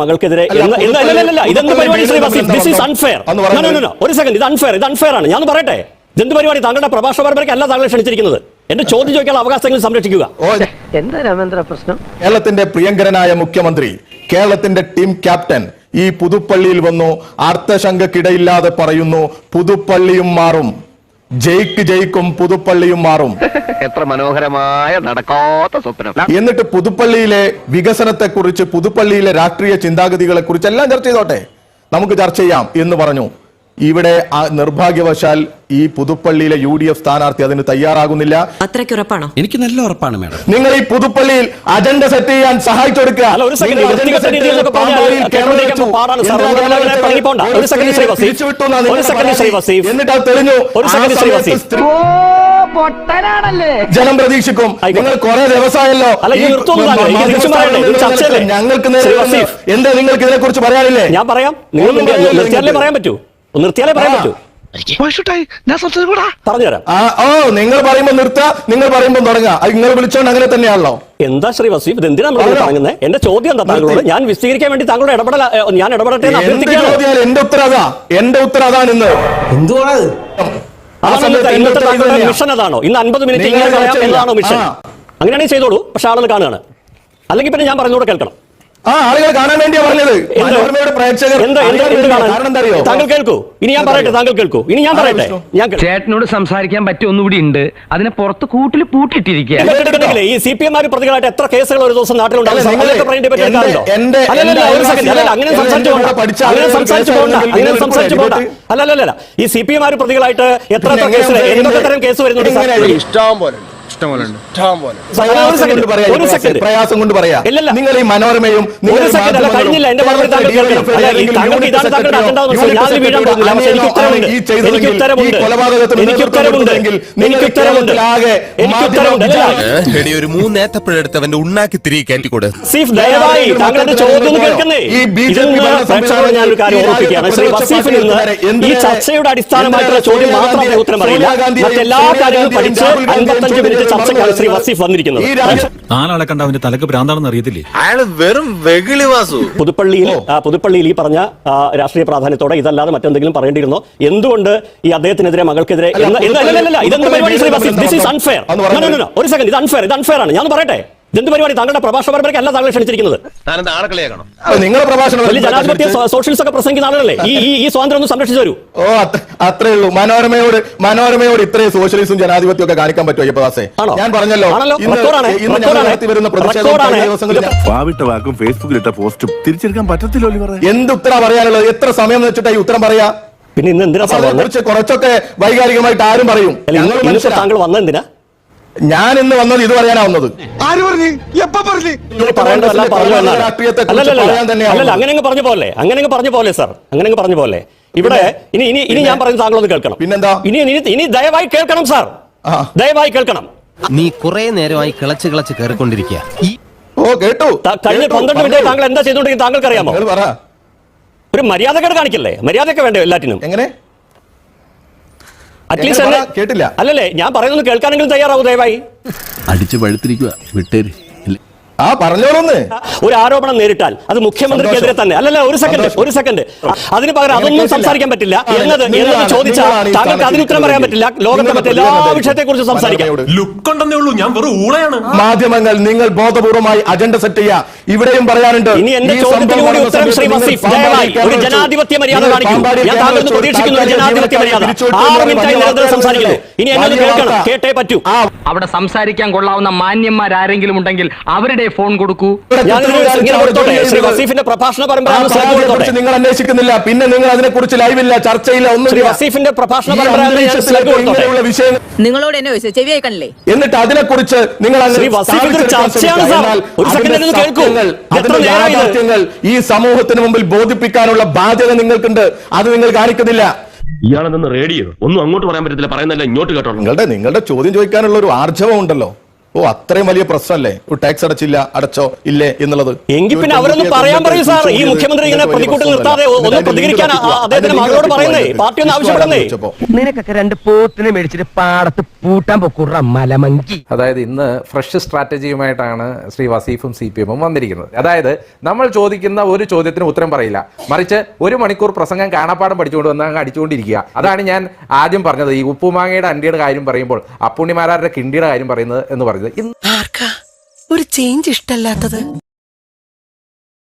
മകൾക്കെതിരെ ഇതെന്ത് പരിപാടി Sri Vaseef this is unfair ഒരു സെക്കൻഡ് ഇത് അൺഫെയർ ഇത് അൺഫെയർ ആണ്. ഞാൻ പറയട്ടെ? ഇതെന്ത് പരിപാടി? താങ്കളുടെ പ്രഭാഷണ പരമ്പരയ്ക്ക് അല്ല താങ്കൾ ക്ഷണിച്ചിരിക്കുന്നത്. എന്റെ ചോദ്യം ചോദിക്കാൻ അവകാശങ്ങൾ സംരക്ഷിക്കുക. എന്താ രാമേന്ദ്ര പ്രശ്നം? കേരളത്തിന്റെ പ്രിയങ്കരനായ മുഖ്യമന്ത്രി കേരളത്തിന്റെ ടീം ക്യാപ്റ്റൻ ഈ പുതുപ്പള്ളിയിൽ വന്നു. അർത്ഥശങ്കക്കിടയില്ലാതെ പറയുന്നു പുതുപ്പള്ളിയും മാറും. ജയിക്ക് ജയിക്കും പുതുപ്പള്ളിയും മാറും. എത്ര മനോഹരമായ നടക്കാത്ത സ്വപ്നം. എന്നിട്ട് പുതുപ്പള്ളിയിലെ വികസനത്തെ കുറിച്ച് പുതുപ്പള്ളിയിലെ രാഷ്ട്രീയ ചിന്താഗതികളെ കുറിച്ച് എല്ലാം ചർച്ച ചെയ്തോട്ടെ. നമുക്ക് ചർച്ച ചെയ്യാം എന്ന് പറഞ്ഞു. ഇവിടെ നിർഭാഗ്യവശാൽ ഈ പുതുപ്പള്ളിയിലെ യു ഡി എഫ് സ്ഥാനാർത്ഥി അതിന് തയ്യാറാകുന്നില്ല അത്രയ്ക്കുറപ്പാണോ എനിക്ക് നല്ല ഉറപ്പാണ് മാഡം നിങ്ങൾ ഈ പുതുപ്പള്ളിയിൽ അജണ്ട സെറ്റ് ചെയ്യാൻ സഹായിച്ചു കൊടുക്കുക ഒരു second, നിങ്ങൾ agenda വ്യക്തിഗത set രീതിയിൽ ചെയ്ത് എന്നൊക്കെ പറഞ്ഞാൽ പാമ്പാടിയിൽ കേരളത്തിലേക്ക് കിണർ വെച്ചു. പാടാണ് സാർ. എന്തിനാ അതുകൊണ്ട് കിണർ അങ്ങനെ വെച്ചത്? പണിപ്പോണ്ട. ഒരു ഒരു second, ശ്രീ സ്ത്രീയെ വസീഫ്. ഒരു നിങ്ങളുടെ second, ശ്രീ പരാതി. വസീഫ്. എന്നിട്ട് അത് തെളിഞ്ഞു ഒരു ആ second, ശ്രീ സമയത്ത് വസീഫ്. സ്ത്രീ- പൊട്ടനാണല്ലേ ജനം പ്രതീക്ഷിക്കും നിങ്ങൾ കുറെ ദിവസമായല്ലോ? ഞങ്ങൾക്ക്. എന്താ നിങ്ങൾക്ക് ഇതിനെ കുറിച്ച് പറയാനില്ലേ ഞാൻ പറയാം പറയാൻ പറ്റൂ ഒന്ന് നിർത്തിയാലേ പറയാൻ ആ. പറ്റൂ. ഞാൻ സംസാരിക്കൂടാ പറഞ്ഞുതരാം. ആ ഓ നിങ്ങൾ പറയുമ്പോ നിർത്ത നിങ്ങൾ പറയുമ്പോ തുടങ്ങുക അത് നിങ്ങൾ വിളിച്ചോണ്ട് അങ്ങനെ തന്നെയാണല്ലോ. എന്താ ശ്രീ വസീഫ്? ഇത് എന്തിനാ നമ്മൾ പറഞ്ഞോ. എന്റെ ചോദ്യം എന്താ താങ്കളോട്? ഞാൻ വിശദീകരിക്കാൻ വേണ്ടി താങ്കളുടെ ഇടപെടൽ ഏ, ഞാൻ ഇടപെടട്ടെ എന്ന് എന്ത് അഭ്യർത്ഥിക്കുകയാണ്. ചോദ്യം എന്റെ ഉത്തരം അതാ. എന്റെ ഉത്തരം അതാണ് ഇന്ന്. ആ അതാണ് സമയത്ത് ഇന്നത്തെ എന്റെ ഉത്തരം താങ്കളുടെ ഇതുതന്നെയാ. മിഷൻ അതാണോ? ഇന്ന് അൻപത് മിനിറ്റ് നിങ്ങൾ ഇങ്ങനെ പറയാം ചർച്ച എന്നതാണോ മിഷൻ ആ. അങ്ങനെയാണെങ്കിൽ ചെയ്തോളൂ. പക്ഷെ ആളുകൾ കാണുകയാണ്. അല്ലെങ്കിൽ പിന്നെ ഞാൻ പറഞ്ഞുകൂടെ കേൾക്കണം. ആ ആളുകൾ കാണാൻ വേണ്ടിയാ പറഞ്ഞത്. എന്ത്? മനോരമയുടെ പ്രേക്ഷകർ കാരണം എന്താ അറിയോ താങ്കൾ കേൾക്കൂ. ഇനി ഞാൻ പറയട്ടെ താങ്കൾ കേൾക്കൂ. ഇനി ഞാൻ പറയട്ടെ. ഞാൻ ചേട്ടനോട് സംസാരിക്കാൻ പറ്റിയ ഒന്നുകൂടി ഉണ്ട്. അതിനെ പുറത്ത് കൂട്ടിൽ പൂട്ടിയിട്ടിരിക്കുക ഈ സി പി എം പ്രതികളായിട്ട് എത്ര കേസുകൾ ഒരു ദിവസം? എന്റെ- അല്ലല്ല, ഈ സി പി എം പ്രതികളായിട്ട് എത്ര എത്ര പിന്നെ കേസ് എങ്ങനെ എന്തൊക്കെ എങ്ങനെ തരം കേസ് വരുന്നുണ്ട് ഇഷ്ടം പോലെ ഇഷ്ടം പോലെ ഇഷ്ടം പോലെ ഒരു പ്രയാസം second. കൊണ്ട് പറയാ, ഒരു second. പ്രയാസം കൊണ്ട് പറയാ ഇല്ലല്ല. നിങ്ങൾ ഈ മനോരമയും നിങ്ങൾ ഒരു ഈ second അല്ല, മാധ്യമങ്ങളും കഴിഞ്ഞില്ല. എന്റെ മറുപടി താങ്കൾ കേരളത്തിലെ കേൾക്കണം. അല്ല, ഈ താങ്കൾക്ക് യൂണിറ്റ് ഇതാണ് താങ്കളുടെ സെക്രട്ടറിയോ, agenda എന്ന് യൂണിറ്റ് ഞാൻ വീഴാൻ സെക്രട്ടറിയോ പോകുന്നില്ല. പക്ഷേ എനിക്ക് ഉത്തരവുണ്ട്. ഈ ചെയ്തതെങ്കിൽ, എനിക്ക് ഉത്തരവുണ്ട്. ഈ കൊലപാതകത്തിന് എനിക്ക് നേതൃത്വം ഉത്തരവുണ്ട്. കൊടുത്തെങ്കിൽ നിങ്ങൾ എനിക്ക് ഉത്തരവുണ്ട്. കേരളത്തിലാകെ എനിക്ക് ഉത്തരവുണ്ട്. അല്ല, മാധ്യമ എടി ഒരു മൂന്നേത്തപ്പഴെടുത്ത് അവന്റെ ഉണ്ണാക്കി തിരികെ കയറ്റിക്കൂടെ സീഫ് ദയവായി താങ്കളുടെ ചോദ്യം ഒന്ന് കേൾക്കുന്നേ ഈ ഇതിൽ നിന്ന് ഭരണ ഞാനൊരു കാര്യം ഈ ഓർമ്മിപ്പിക്കുകയാണ് ശ്രീ രാജ്യത്തെ വസീഫിൽ നിന്ന് എന്തിനാണ് ഈ ചർച്ചയുടെ അടിസ്ഥാനമായിട്ടുള്ള ചോദ്യം മാത്രമേ ഉത്തരം പറയില്ല ഗാന്ധിയെയും മറ്റെല്ലാ സോണിയാ കാര്യങ്ങളും പഠിച്ച് ഗാന്ധിയെയും അൻപത്തഞ്ച് മിനിറ്റ് ചർച്ചയ്ക്കാണ് ശ്രീ. വസീഫ് വന്നിരിക്കുന്നത്. നാലാളെ കണ്ട അവന്റെ തലക്ക് ഭ്രാന്താണെന്ന് അറിയത്തില്ലേ? അയാൾ വെറും വെകിളി വാസു. പുതുപ്പള്ളിയിൽ പുതുപ്പള്ളിയിൽ ഈ പറഞ്ഞ രാഷ്ട്രീയ പ്രാധാന്യത്തോടെ ഇതല്ലാതെ മറ്റെന്തെങ്കിലും പറയേണ്ടിയിരുന്നോ? എന്തുകൊണ്ട് ഈ അദ്ദേഹത്തിനെതിരെ മകൾക്കെതിരെ ഒരു സെക്കൻഡ് ഇത് അൺഫെയർ ഇത് അൺഫെയർ ആണ്. ഞാൻ പറയട്ടെ? ഇതെന്ത് പരിപാടി? താങ്കളുടെ പ്രഭാഷണ പരമ്പരയ്ക്ക് അല്ല താങ്കൾ ക്ഷണിച്ചിരിക്കുന്നത്. നിങ്ങളുടെ പ്രഭാഷണം ജനാധിപത്യ സോഷ്യലിസ്റ്റ് ഒക്കെ പ്രസംഗിക്കുന്ന ആളുകളല്ലേ? ഈ ഈ- സ്വാതന്ത്ര്യം ഒന്ന് സംരക്ഷിച്ചു വരൂ ഓ അത്രേ ഉള്ളൂ. മനോരമയോട് മനോരമയോട് ഇത്രയും സോഷ്യലിസ്റ്റും ജനാധിപത്യം ഒക്കെ കാണിക്കാൻ പറ്റുമോ ആണോ? ഞാൻ പറഞ്ഞല്ലോ വാക്കും ഫേസ്ബുക്കിലിട്ട പോസ്റ്റും തിരിച്ചെടുക്കാൻ പറ്റത്തില്ലോ എന്ത് ഉത്തരം പറയാനുള്ളത്? എത്ര സമയം വെച്ചിട്ട് ഈ ഉത്തരം പറയാ? പിന്നെ ഇന്ന് എന്തിനാ കുറച്ചൊക്കെ വൈകാരികമായിട്ട് ആരും പറയും. താങ്കൾ വന്നെന്തിനാ എന്തിനാ? ഞാൻ ഇന്ന് വന്നത് ഇത് പറയാനാ വന്നത്. ആര് പറഞ്ഞു? എപ്പോ പറഞ്ഞു. അങ്ങനെ അങ്ങ് പറഞ്ഞു പോലെ അങ്ങനെ അങ്ങ് പറഞ്ഞു പോലെ. സാർ. അങ്ങനെ അങ്ങ് പറഞ്ഞു പോലെ. ഇവിടെ ഇനി ഇനി ഇനി ഞാൻ പറയുന്ന താങ്കളൊന്ന് കേൾക്കണം. പിന്നെന്താ? ഇനി ഇനി ഇനി ദയവായി കേൾക്കണം സാർ. ആ. ദയവായി കേൾക്കണം. നീ കുറെ നേരമായി കിളച്ച് കിളച്ച് കയറിക്കൊണ്ടിരിക്കുക ഓ കേട്ടു. കഴിഞ്ഞ പന്ത്രണ്ട് മിനിറ്റ് താങ്കൾ എന്താ ചെയ്തോണ്ടിരിക്കുന്നത് താങ്കൾക്ക് അറിയാമോ ഒരു മര്യാദക്കേട് കാണിക്കല്ലേ? മര്യാദയൊക്കെ വേണ്ടേ എല്ലാറ്റിനും? എങ്ങനെ? അറ്റ്ലീസ്റ്റ് കേട്ടില്ല. അല്ലല്ലേ ഞാൻ പറയുന്നത് കേൾക്കാനെങ്കിലും തയ്യാറാവൂ ദയവായി. അടിച്ചു പഴുത്തിരിക്കുക വിട്ടേര്. ആ പറഞ്ഞോളൂന്ന്. ഒരു ആരോപണം നേരിട്ടാൽ അത് മുഖ്യമന്ത്രിക്കെതിരെ. തന്നെ. അല്ലല്ല ഒരു സെക്കൻഡ് ഒരു സെക്കൻഡ് അതിന് പകരം അതൊന്നും സംസാരിക്കാൻ പറ്റില്ല. എന്നത് എന്നത് ചോദിച്ചാൽ താങ്കൾക്ക് അതിന് ഉത്തരം പറയാൻ പറ്റില്ല. ലോകത്തെ മറ്റേ എല്ലാ വിഷയത്തെ കുറിച്ച് സംസാരിക്കാം. ലുക്ക് ഉണ്ടെന്നേ ഉള്ളൂ. ഞാൻ വെറും ഊളയാണ്. മാധ്യമങ്ങൾ നിങ്ങൾ ബോധപൂർവമായി അജണ്ട സെറ്റ് ചെയ്യുക. ഇവിടെയും പറയാനുണ്ട്. ഇനി എന്റെ ചോദ്യത്തിന് കൂടി ഉത്തരം ശ്രീ വസീഫ് ദയവായി ഒരു ജനാധിപത്യ മര്യാദ കാണിക്കുന്നു കാണിക്കൂ. ഞാൻ താങ്കൾ പ്രതീക്ഷിക്കുന്ന ഒരു ജനാധിപത്യ മര്യാദ. ആറ് മിനിറ്റ് മിനിറ്റായി നിരന്തരം സംസാരിക്കുന്നു. ഇനി എന്നെ വലിയ കേൾക്കണം. കേട്ടേ പറ്റൂ. ആ അവിടെ സംസാരിക്കാൻ കൊള്ളാവുന്ന മാന്യന്മാരാരെങ്കിലും ഉണ്ടെങ്കിൽ അവരുടെ ഫോൺ കൊടുക്കൂ. ഞാൻ ഇങ്ങനെ വസീഫിന്റെ പ്രഭാഷണ പരമ്പര നിങ്ങൾ അന്വേഷിക്കുന്നില്ല പിന്നെ നിങ്ങൾ അതിനെക്കുറിച്ച് ലൈവില്ല ചർച്ചയില്ല ഒന്നും വസീഫിന്റെ പ്രഭാഷണ പരമ്പര വിഷയങ്ങൾ നിങ്ങളോട് എന്നെ ചോദിച്ചത് ചെവി കേൾക്കണില്ലേ എന്നിട്ട് നിങ്ങൾ. സത്യങ്ങൾ, എത്ര അതിന്റെ യാഥാർത്ഥ്യങ്ങൾ ഈ സമൂഹത്തിന് മുമ്പിൽ ബോധിപ്പിക്കാനുള്ള ബാധ്യത നിങ്ങൾക്കുണ്ട്. അത് നിങ്ങൾ കാണിക്കുന്നില്ല. ഇയാളെന്ന് റേഡിയോ. ഒന്നും അങ്ങോട്ട് പറയാൻ പറ്റത്തില്ല. പറയുന്നല്ല ഇങ്ങോട്ട് കേട്ടോ നിങ്ങളുടെ നിങ്ങളുടെ ചോദ്യം ചോദിക്കാനുള്ള ഒരു ആർജവം ഉണ്ടല്ലോ. ഓ അത്രയും വലിയ പ്രശ്നമല്ലേ? ടാക്സ് അടച്ചില്ല അടച്ചോ ഇല്ലേ എന്നുള്ളത്? എങ്കിൽ പിന്നെ അവരൊന്നും പറയാൻ പറയും സാർ ഈ മുഖ്യമന്ത്രി ഇങ്ങനെ പ്രതികൂട്ടിൽ നിർത്താതെ ഒന്ന് പ്രതികരിക്കാൻ അദ്ദേഹത്തിന് മകളോട് പറയുന്നേ പാർട്ടി ഒന്ന് ആവശ്യപ്പെടുന്നേ നിനക്കൊക്കെ രണ്ട് പോത്തിനെ മേടിച്ചിട്ട് പാടത്ത് പൂട്ടാൻ പൊക്കൂറ മലമങ്കി അതായത് ഇന്ന് ഫ്രഷ് സ്ട്രാറ്റജിയുമായിട്ടാണ് ശ്രീ വസീഫും സി പി എമ്മും വന്നിരിക്കുന്നത്. അതായത് നമ്മൾ ചോദിക്കുന്ന ഒരു ചോദ്യത്തിന് ഉത്തരം പറയില്ല. മറിച്ച് ഒരു മണിക്കൂർ പ്രസംഗം കാണാപ്പാടം പഠിച്ചുകൊണ്ട് വന്ന് അങ്ങ് അടിച്ചുകൊണ്ടിരിക്കുക. അതാണ് ഞാൻ ആദ്യം പറഞ്ഞത്. ഈ ഉപ്പുമാങ്ങയുടെ അണ്ടിയുടെ കാര്യം പറയുമ്പോൾ അപ്പുണ്ണിമാരാരുടെ കിണ്ടിയുടെ കാര്യം പറയുന്നത് എന്ന് ആർക്കാ ഒരു ചേഞ്ച് ഇഷ്ടല്ലാത്തത്